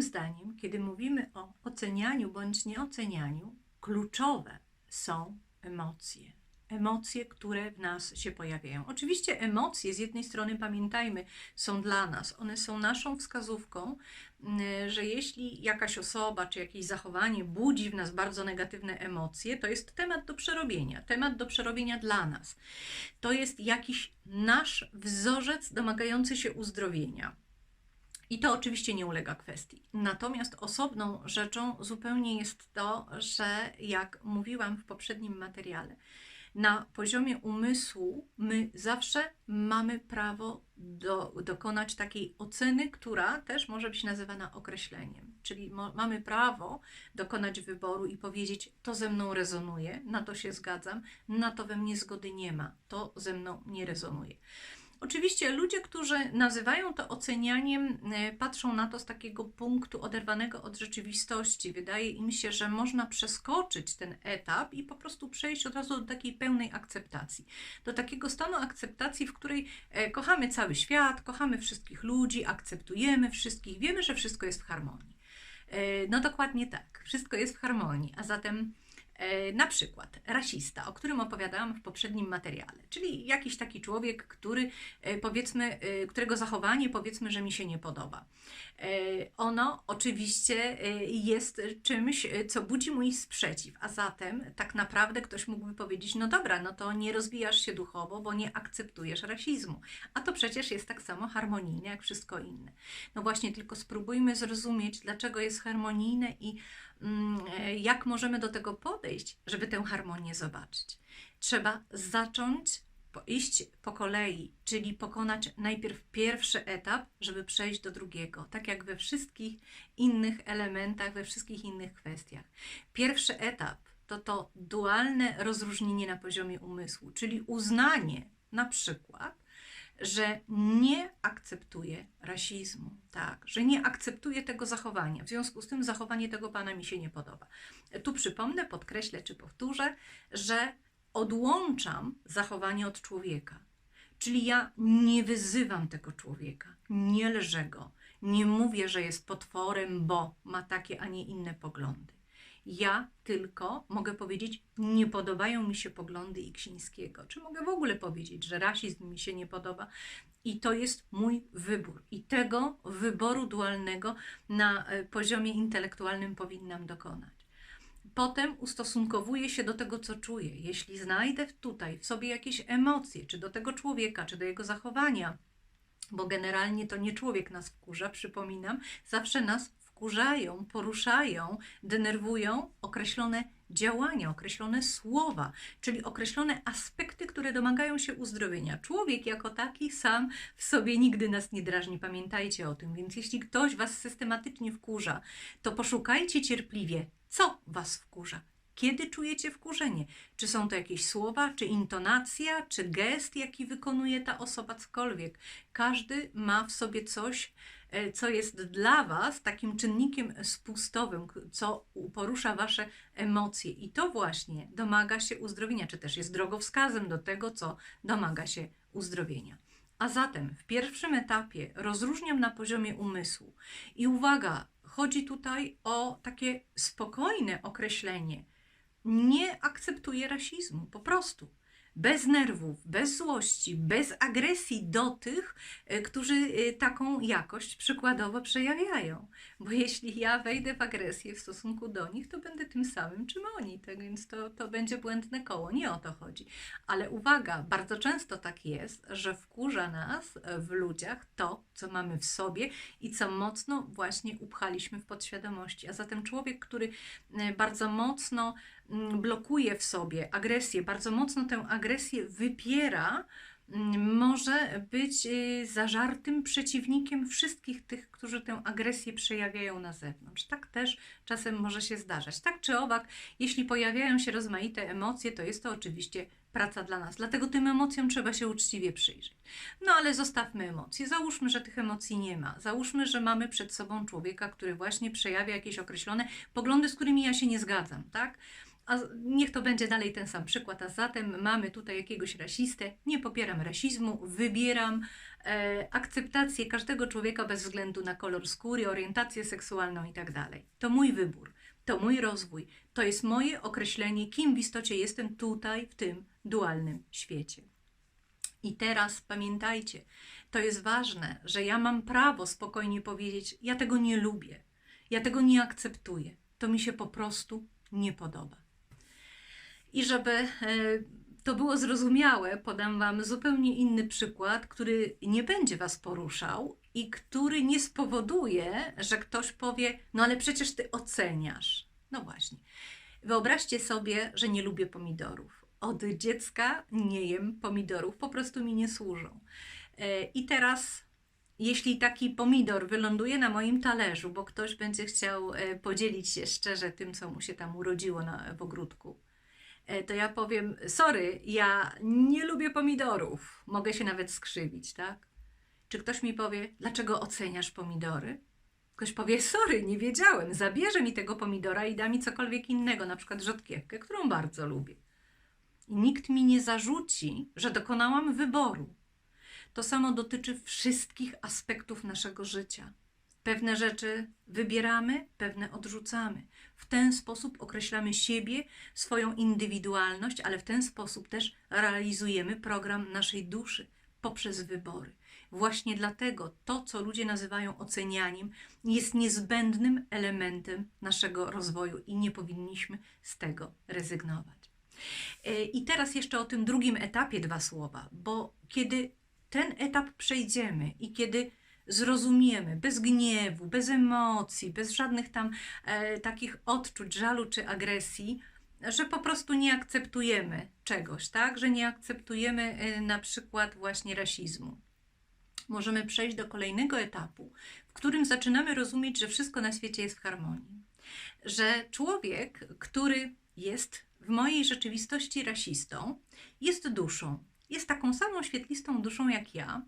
Moim zdaniem, kiedy mówimy o ocenianiu bądź nieocenianiu, kluczowe są emocje. Emocje, które w nas się pojawiają. Oczywiście emocje, z jednej strony pamiętajmy, są dla nas, one są naszą wskazówką, mm, że jeśli jakaś osoba czy jakieś zachowanie budzi w nas bardzo negatywne emocje, to jest temat do przerobienia, temat do przerobienia dla nas. To jest jakiś nasz wzorzec domagający się uzdrowienia. I to oczywiście nie ulega kwestii. Natomiast osobną rzeczą zupełnie jest to, że jak mówiłam w poprzednim materiale, na poziomie umysłu my zawsze mamy prawo do, dokonać takiej oceny, która też może być nazywana określeniem. Czyli mo, mamy prawo dokonać wyboru i powiedzieć: To ze mną rezonuje, na to się zgadzam, na to we mnie zgody nie ma, to ze mną nie rezonuje. Oczywiście ludzie, którzy nazywają to ocenianiem, e, patrzą na to z takiego punktu oderwanego od rzeczywistości. Wydaje im się, że można przeskoczyć ten etap i po prostu przejść od razu do takiej pełnej akceptacji. Do takiego stanu akceptacji, w której e, kochamy cały świat, kochamy wszystkich ludzi, akceptujemy wszystkich, wiemy, że wszystko jest w harmonii. E, no dokładnie tak, wszystko jest w harmonii, a zatem na przykład rasista, o którym opowiadałam w poprzednim materiale, czyli jakiś taki człowiek, który e, powiedzmy, e, którego zachowanie powiedzmy, że mi się nie podoba. Ono oczywiście jest czymś, co budzi mój sprzeciw, a zatem tak naprawdę ktoś mógłby powiedzieć, no dobra, no to nie rozwijasz się duchowo, bo nie akceptujesz rasizmu, a to przecież jest tak samo harmonijne jak wszystko inne. No właśnie, tylko spróbujmy zrozumieć, dlaczego jest harmonijne i Mm, e, jak możemy do tego podejść, żeby tę harmonię zobaczyć. Trzeba zacząć iść po kolei, czyli pokonać najpierw pierwszy etap, żeby przejść do drugiego, tak jak we wszystkich innych elementach, we wszystkich innych kwestiach. Pierwszy etap to to dualne rozróżnienie na poziomie umysłu, czyli uznanie na przykład, że nie akceptuje rasizmu, tak, że nie akceptuje tego zachowania. W związku z tym zachowanie tego pana mi się nie podoba. Tu przypomnę, podkreślę czy powtórzę, że odłączam zachowanie od człowieka. Czyli ja nie wyzywam tego człowieka, nie lżę go, nie mówię, że jest potworem, bo ma takie, a nie inne poglądy. Ja tylko mogę powiedzieć, nie podobają mi się poglądy Iksińskiego. Czy mogę w ogóle powiedzieć, że rasizm mi się nie podoba? I to jest mój wybór. I tego wyboru dualnego na e, poziomie intelektualnym powinnam dokonać. Potem ustosunkowuję się do tego, co czuję. Jeśli znajdę tutaj w sobie jakieś emocje, czy do tego człowieka, czy do jego zachowania, bo generalnie to nie człowiek nas wkurza, przypominam, zawsze nas wkurzają, poruszają, denerwują określone działania, określone słowa, czyli określone aspekty, które domagają się uzdrowienia. Człowiek jako taki sam w sobie nigdy nas nie drażni, pamiętajcie o tym. Więc jeśli ktoś was systematycznie wkurza, to poszukajcie cierpliwie, co was wkurza. Kiedy czujecie wkurzenie? Czy są to jakieś słowa, czy intonacja, czy gest, jaki wykonuje ta osoba, cokolwiek. Każdy ma w sobie coś, E, co jest dla Was takim czynnikiem spustowym, co porusza Wasze emocje. I to właśnie domaga się uzdrowienia, czy też jest drogowskazem do tego, co domaga się uzdrowienia. A zatem w pierwszym etapie rozróżniam na poziomie umysłu. I uwaga, chodzi tutaj o takie spokojne określenie. Nie akceptuję rasizmu, po prostu bez nerwów, bez złości, bez agresji do tych, e, którzy e, taką jakość przykładowo przejawiają. Bo jeśli ja wejdę w agresję w stosunku do nich, to będę tym samym, czym oni. Tak więc to, to będzie błędne koło. Nie o to chodzi. Ale uwaga, bardzo często tak jest, że wkurza nas w ludziach to, co mamy w sobie i co mocno właśnie upchaliśmy w podświadomości. A zatem człowiek, który e, bardzo mocno blokuje w sobie agresję, bardzo mocno tę agresję wypiera, mm, może być y, zażartym przeciwnikiem wszystkich tych, którzy tę agresję przejawiają na zewnątrz. Tak też czasem może się zdarzać. Tak czy owak, jeśli pojawiają się rozmaite emocje, to jest to oczywiście praca dla nas. Dlatego tym emocjom trzeba się uczciwie przyjrzeć. No ale zostawmy emocje. Załóżmy, że tych emocji nie ma. Załóżmy, że mamy przed sobą człowieka, który właśnie przejawia jakieś określone poglądy, z którymi ja się nie zgadzam, tak? A niech to będzie dalej ten sam przykład. A zatem mamy tutaj jakiegoś rasistę. Nie popieram rasizmu, wybieram e, akceptację każdego człowieka bez względu na kolor skóry, orientację seksualną i tak. To mój wybór, to mój rozwój, to jest moje określenie, kim w istocie jestem tutaj, w tym dualnym świecie. I teraz pamiętajcie, to jest ważne, że ja mam prawo spokojnie powiedzieć: Ja tego nie lubię, ja tego nie akceptuję, to mi się po prostu nie podoba. I żeby e, to było zrozumiałe, podam Wam zupełnie inny przykład, który nie będzie Was poruszał i który nie spowoduje, że ktoś powie: No ale przecież Ty oceniasz. No właśnie. Wyobraźcie sobie, że nie lubię pomidorów. Od dziecka nie jem pomidorów, po prostu mi nie służą. E, I teraz, jeśli taki pomidor wyląduje na moim talerzu, bo ktoś będzie chciał e, podzielić się szczerze tym, co mu się tam urodziło na, w ogródku, to ja powiem: Sorry, ja nie lubię pomidorów. Mogę się nawet skrzywić, tak? Czy ktoś mi powie, dlaczego oceniasz pomidory? Ktoś powie, sorry, nie wiedziałem, zabierze mi tego pomidora i da mi cokolwiek innego, na przykład rzodkiewkę, którą bardzo lubię. I nikt mi nie zarzuci, że dokonałam wyboru. To samo dotyczy wszystkich aspektów naszego życia. Pewne rzeczy wybieramy, pewne odrzucamy. W ten sposób określamy siebie, swoją indywidualność, ale w ten sposób też realizujemy program naszej duszy poprzez wybory. Właśnie dlatego to, co ludzie nazywają ocenianiem, jest niezbędnym elementem naszego rozwoju i nie powinniśmy z tego rezygnować. E, I teraz jeszcze o tym drugim etapie dwa słowa, bo kiedy ten etap przejdziemy i kiedy zrozumiemy bez gniewu, bez emocji, bez żadnych tam e, takich odczuć, żalu czy agresji, że po prostu nie akceptujemy czegoś, tak? Że nie akceptujemy e, na przykład właśnie rasizmu. Możemy przejść do kolejnego etapu, w którym zaczynamy rozumieć, że wszystko na świecie jest w harmonii. Że człowiek, który jest w mojej rzeczywistości rasistą, jest duszą. Jest taką samą świetlistą duszą jak ja,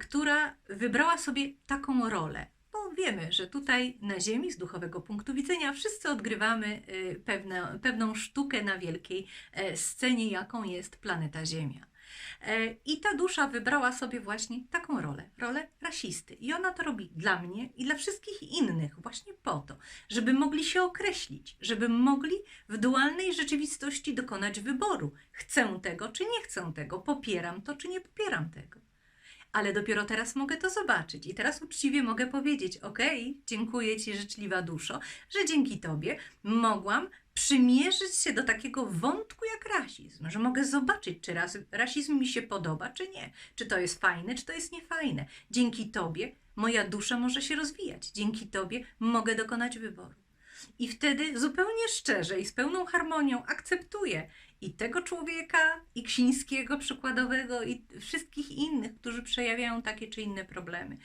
która wybrała sobie taką rolę. Bo wiemy, że tutaj na Ziemi, z duchowego punktu widzenia, wszyscy odgrywamy e, pewne, pewną sztukę na wielkiej e, scenie, jaką jest planeta Ziemia. E, I ta dusza wybrała sobie właśnie taką rolę, rolę rasisty. I ona to robi dla mnie i dla wszystkich innych, właśnie po to, żeby mogli się określić, żeby mogli w dualnej rzeczywistości dokonać wyboru. Chcę tego, czy nie chcę tego, popieram to, czy nie popieram tego. Ale dopiero teraz mogę to zobaczyć i teraz uczciwie mogę powiedzieć: OK, dziękuję Ci, życzliwa duszo, że dzięki Tobie mogłam przymierzyć się do takiego wątku jak rasizm, że mogę zobaczyć, czy ras, rasizm mi się podoba, czy nie, czy to jest fajne, czy to jest niefajne. Dzięki Tobie moja dusza może się rozwijać, dzięki Tobie mogę dokonać wyboru. I wtedy zupełnie szczerze i z pełną harmonią akceptuję i tego człowieka, i Ksińskiego przykładowego, i wszystkich innych, którzy przejawiają takie czy inne problemy.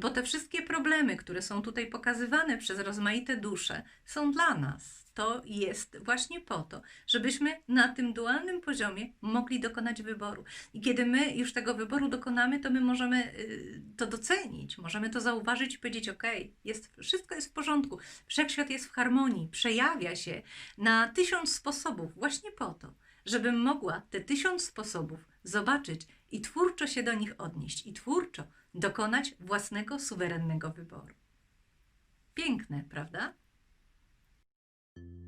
Bo te wszystkie problemy, które są tutaj pokazywane przez rozmaite dusze, są dla nas. To jest właśnie po to, żebyśmy na tym dualnym poziomie mogli dokonać wyboru. I kiedy my już tego wyboru dokonamy, to my możemy y, to docenić, możemy to zauważyć i powiedzieć: OK, jest, wszystko jest w porządku, wszechświat jest w harmonii, przejawia się na tysiąc sposobów, właśnie po to, żebym mogła te tysiąc sposobów zobaczyć i twórczo się do nich odnieść, i twórczo dokonać własnego suwerennego wyboru. Piękne, prawda? Thank you.